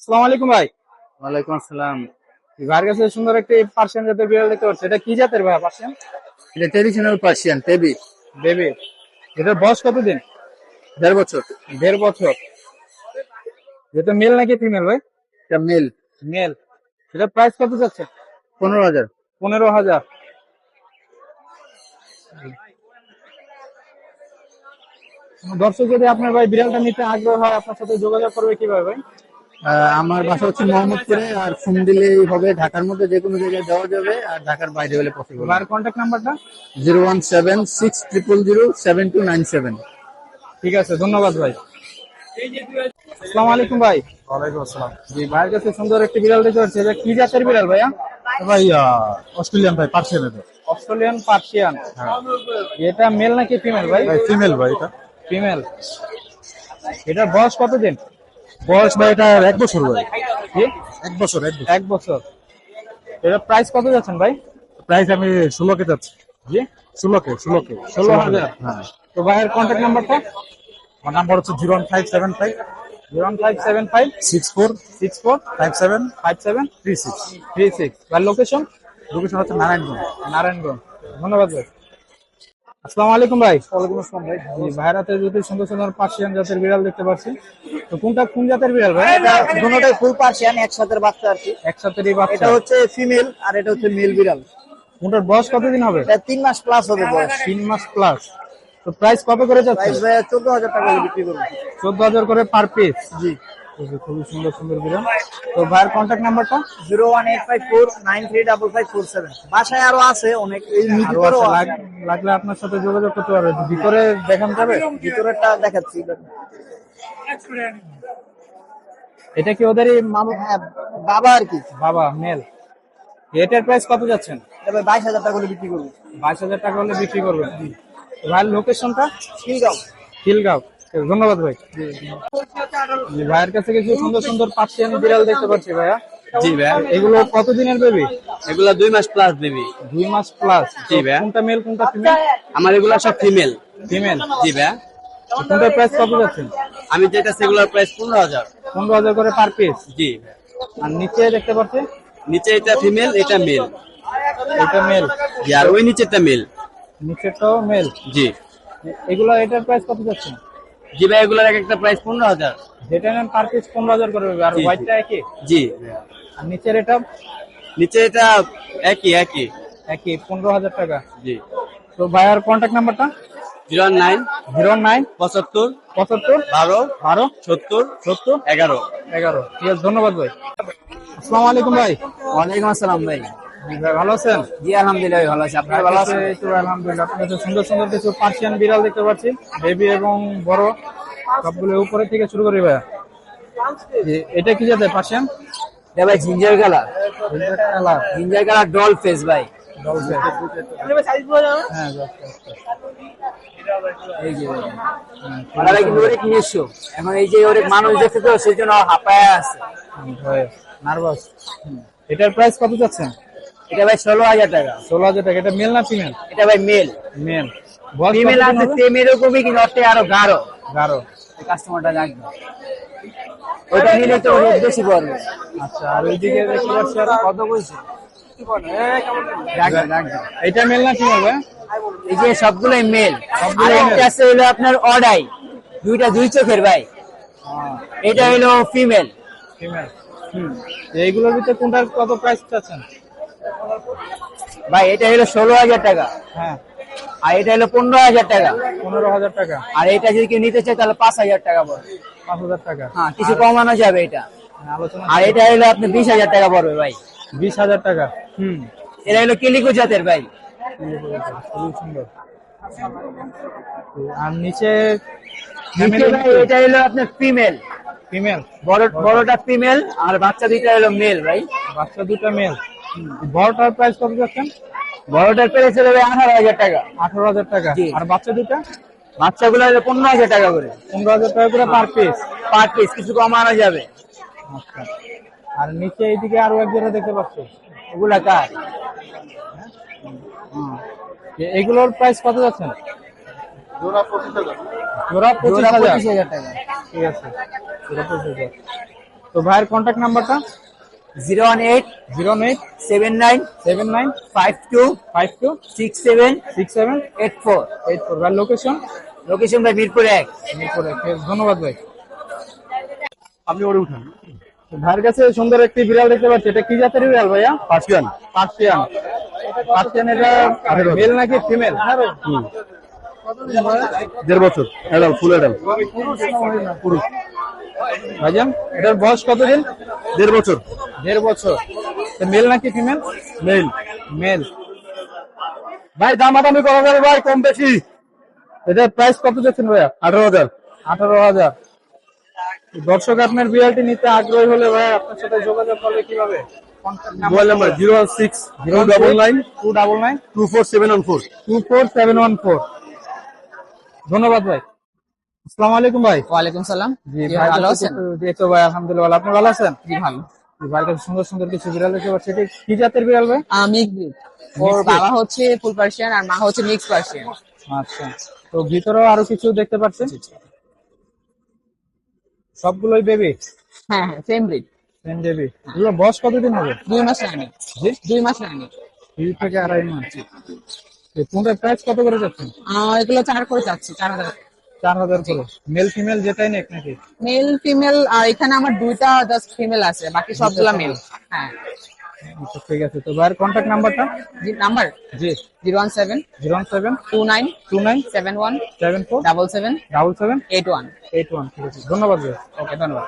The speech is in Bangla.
আসসালামু আলাইকুম ভাই। ওয়ালাইকুম আসসালাম। ভাইয়ের কাছে সুন্দর একটি পার্সিয়ান জাতের বিড়াল দেখতে পাচ্ছি। এটা কি জাতের ভাই পার্সিয়ান এটা ট্রেডিশনাল পার্সিয়ান টেবি বেবি এটার বয়স কতদিন? দেড় বছর। দেড় বছর। যেটা মেল নাকি ফিমেল ভাই? এটা মেল মেল এটা প্রাইস কত যাচ্ছে? পনেরো হাজার। পনেরো হাজার। দর্শক যদি আপনার ভাই বিড়ালটা নিতে আগ্রহ হয় আপনার সাথে যোগাযোগ করবে কীভাবে ভাই? আমার বাসা হচ্ছে মোহাম্মদপুরে আর ফোন দিলেই হবে ঢাকার মধ্যে যে কোনো জায়গায় দেওয়া যাবে আর ঢাকার বাইরে হলে পসিবল আর কন্ট্যাক্ট নাম্বারটা? Zero one seven six triple zero seven two nine seven. ঠিক আছে ধন্যবাদ ভাই। আসসালামু আলাইকুম ভাই। ওয়ালাইকুম আসসালাম। জি ভাইয়ের কাছে সুন্দর একটি বিড়াল দেখতে পাচ্ছি। এটা কি জাতের বিড়াল ভাইয়া? ভাই অস্ট্রেলিয়ান ভাই পার্সিয়ান এটা। Australian Persian. এটা মেল নাকি ফিমেল ভাই? ভাই ফিমেল ভাই এটা। ফিমেল এটার বয়স কতদিন? বয়স ভাই এটা এক বছর ভাই এক বছর এক বছর। এক বছর। এটা প্রাইস কত যাচ্ছেন ভাই? প্রাইস আমি ষোলো কে যাচ্ছি। জি? ষোলো কে ষোলো কে ষোলো হাজার। হ্যাঁ। তো ভাইয়ের কন্ট্যাক্ট নাম্বারটা আমার নাম্বার হচ্ছে zero one five seven five. Zero one five seven five. Six four six four five seven five seven three six. Three six. ভাই লোকেশন লোকেশন হচ্ছে নারায়ণগঞ্জ। নারায়ণগঞ্জ। ধন্যবাদ ভাই। আসসালামু আলাইকুম ভাই। ওয়ালাইকুম আসসালাম ভাই জি ভাইয়ের হাতে যদি সুন্দর সুন্দর পার্সিয়ান জাতের বিড়াল দেখতে পাচ্ছি। তো কোনটা কোন জাতের বিড়াল ভাই? দুটোটাই ফুল পার্সিয়ান একসাথে বাচ্চা আর কি। একসাথে বাচ্চা। এটা হচ্ছে ফিমেল আর এটা হচ্ছে মেল বিড়াল। কোনটার বয়স কতদিন হবে? এটা তিন মাস প্লাস হবে বয়স। তিন মাস প্লাস তো প্রাইস কত করে যাচ্ছে? প্রাইস ভাই চোদ্দ হাজার টাকা হলে বিক্রি করব। চোদ্দ হাজার করে পার পিস জি। খুবই সুন্দর সুন্দর বিড়াল তো ভাইয়ের কন্ট্যাক্ট নাম্বারটা zero one eight five four nine three double five four seven. বাসায় আরও আছে অনেক। এই ভিতরেও লাগলে আপনার সাথে যোগাযোগ করতে পারবে। ভিতরে দেখান যাবে। ভিতরেরটা দেখাচ্ছি। এটা কি ওদেরই হ্যাঁ বাবা আর কি। বাবা মেল। এটার প্রাইস কত যাচ্ছেন? তবে বাইশ হাজার টাকা করে বিক্রি করব। বাইশ হাজার টাকা হলে বিক্রি করবেন। ভাইয়ের লোকেশনটা খিলগাঁও। খিলগাঁও। ধন্যবাদ ভাই। জি, ভাইয়ের কাছে কিছু সুন্দর সুন্দর পার্সিয়ান বিড়াল দেখতে পাচ্ছি ভাইয়া। জি ভাই এগুলো কতদিনের বেবি এগুলা দুই মাস প্লাস বেবি দুই মাস প্লাস জি ভাইয়া। কোনটা মেল কোনটা ফিমেল আমার এগুলা সব ফিমেল ফিমেল জি ভাই কোনটার প্রাইস কত যাচ্ছেন আমি যেটা সেগুলার প্রাইস পনেরো হাজার। পনেরো হাজার করে পার পিস জি আর নিচে দেখতে পাচ্ছি নিচে এটা ফিমেল এটা মেল এটা মেল জি আর ওই নিচেটা মেল নিচেরটাও মেল জি। এগুলো এটার প্রাইস কত যাচ্ছে? জি ভাই এগুলার এক একটা প্রাইস পনেরো হাজার। যেটা নেন পার পিস পনেরো হাজার করে আর। হোয়াইটটা একই? জি। আর নিচের এটা? নিচে এটা একই একই। একই পনেরো হাজার টাকা। জি। তো ভাইয়ার কন্ট্যাক্ট নাম্বারটা জিরো নাইন জিরো নাইন পঁচাত্তর পঁচাত্তর বারো বারো সত্তর সত্তর এগারো। এগারো। ঠিক আছে ধন্যবাদ ভাই। আসসালামু আলাইকুম ভাই। ওয়ালাইকুম আসসালাম ভাই। ভাই ভালো আছেন? জি আলহামদুলিল্লাহ ভালো আছি। আপনার ভালো আছেন? এই তো আলহামদুলিল্লাহ আপনার সুন্দর সুন্দর কিছু পার্সিয়ান বিড়াল দেখতে পাচ্ছি বেবি এবং বড়। সবগুলো উপরে থেকে শুরু করি ভাইয়া এটা কি যাতে পার্সিয়ান? এটা ভাই ginger colour colour ginger colour doll face ভাই। হ্যাঁ। এই যে ভাই। ওনারা কিন্তু অনেক নিজস্ব। এখন এই যে অনেক মানুষ দেখতে তো সেই জন্য হাঁপায় আছে। নার্ভাস। এটার প্রাইস কত যাচ্ছেন এটা ভাই ষোলো হাজার টাকা। ষোলো হাজার টাকা। এটা মেল না ফিমেল? এটা ভাই মেল। মেল। ফিমেল আছে সেম এরকমই কিন্তু ওতে আরও গাঢ়। গারো কাস্টমারটা জানবে ওইটা নিলে তো অনেক বেশি পড়বে। আচ্ছা আর ওইদিকে দেখতে পাচ্ছি আর কত বলছে? এটা মেল না ফিমেল ভাই? এই যে সবগুলোই মেল। সবগুলোই আর। একটা আছে হলো আপনার অডাই। দুইটা দুই চোখের ভাই। এটা হলো ফিমেল। ফিমেল। এইগুলোর ভিতরে কোনটার কত প্রাইস চাচ্ছেন? ভাই এটা হলো ষোলো হাজার টাকা। হ্যাঁ। আর এটা হলো পনেরো হাজার টাকা। পনেরো হাজার টাকা। আর এটা যদি কেউ নিতে চায় তাহলে পাঁচ হাজার টাকা পড়বে। পাঁচ হাজার টাকা। হ্যাঁ কিছু কমানো যাবে এটা। হ্যাঁ, আর এটা হলো আপনি বিশ হাজার টাকা পড়বে ভাই। বিশ হাজার টাকা। হুম। এটা হলো কিলিকো জাতের ভাই। সুন্দর। আর নিচে নিচে এটা হলো আপনার ফিমেল ফিমেল বড় বড়টা ফিমেল আর বাচ্চা দুইটা হলো মেল ভাই। বাচ্চা দুটা মেল বড়টার প্রাইস কত যাচ্ছেন? বড়টার প্রাইস ভাই আঠারো হাজার টাকা। আঠারো হাজার টাকা। আর বাচ্চা দুটা বাচ্চাগুলো হলো পনেরো হাজার টাকা করে। পনেরো হাজার টাকা করে পার পিস পার পিস কিছু কমানো যাবে। আচ্ছা। আর নিচে এইদিকে আরও এক দেখতে পাচ্ছি। ওগুলা কার? এগুলোর প্রাইস কত যাচ্ছেন? জোড়া পঁচিশ জোড়া হাজার। পঁচিশ হাজার টাকা। ঠিক আছে। জোড়া পঁচিশ হাজার। তো ভাইয়ের কন্ট্যাক্ট নাম্বারটা zero one eight zero eight seven nine seven nine five two five two six seven six seven eight four. Eight four. ভাই লোকেশন লোকেশন ভাই মিরপুর এক। মিরপুরে ধন্যবাদ ভাই। আপনি ওরে উঠান। ভাইয়ের কাছে সুন্দর একটি বিড়াল দেখতে পাচ্ছি। এটা কি জাতের বিড়াল ভাইয়া? পার্সিয়ান পার্সিয়ান পার্সিয়ান এটা মেল নাকি ফিমেল দেড় বছর। অ্যাডাল ফুল অ্যাডাল ভাইজান এটার বয়স কতদিন? দেড় বছর। দেড় বছর। মেল নাকি ফিমেল মেল মেল ভাই দামাদামি করা যাবে ভাই কম বেশি। এটার প্রাইস কত যাচ্ছেন ভাইয়া? আঠারো হাজার। আঠারো হাজার। দর্শক আপনার বিড়ালটি নিতে আগ্রহী হলে ভাই আপনার সাথে যোগাযোগ করবে কীভাবে? Mobile number zero one six zero double nine two double nine. Two four seven one four. Two four seven one four. ধন্যবাদ ভাই। আসসালামু আলাইকুম ভাই। ওয়ালাইকুম সালাম। জি ভাই ভালো আছেন? জি তো ভাই আলহামদুলিল্লাহ ভালো। আপনি ভালো আছেন? জি ভালো। ভাইয়ের কাছে সুন্দর সুন্দর কিছু বিড়াল দেখতে পাচ্ছি। এটা কি জাতের বিড়াল ভাই? আমি ওর বাবা হচ্ছে ফুল পার্সিয়ান আর মা হচ্ছে মিক্স পার্সিয়ান আচ্ছা। তো ভিতরেও আরও কিছু দেখতে পাচ্ছেন? সবগুলোই বেবি হ্যাঁ হ্যাঁ সেম ব্রিড সেম বেবি এগুলো বয়স কতদিন হবে? দুই মাস রানি। দুই মাস রানি। দুই থেকে আড়াই মাস। এই কোনটার প্রাইস কত করে যাচ্ছেন আহ, এগুলো চার করে যাচ্ছে চার হাজার। চার হাজার করে। মেল ফিমেল যেটাই নেক নাকি? মেল ফিমেল এখানে আমার দুইটা জাস্ট ফিমেল আছে বাকি সবগুলা মেল হ্যাঁ। আচ্ছা, ঠিক আছে। তো ভাইয়ের কন্ট্যাক্ট নাম্বারটা জি নাম্বার জি। Zero one seven zero one seven two nine two nine seven one seven four double seven double seven eight one. Eight one ঠিক আছে। ধন্যবাদ ভাই। ওকে ধন্যবাদ।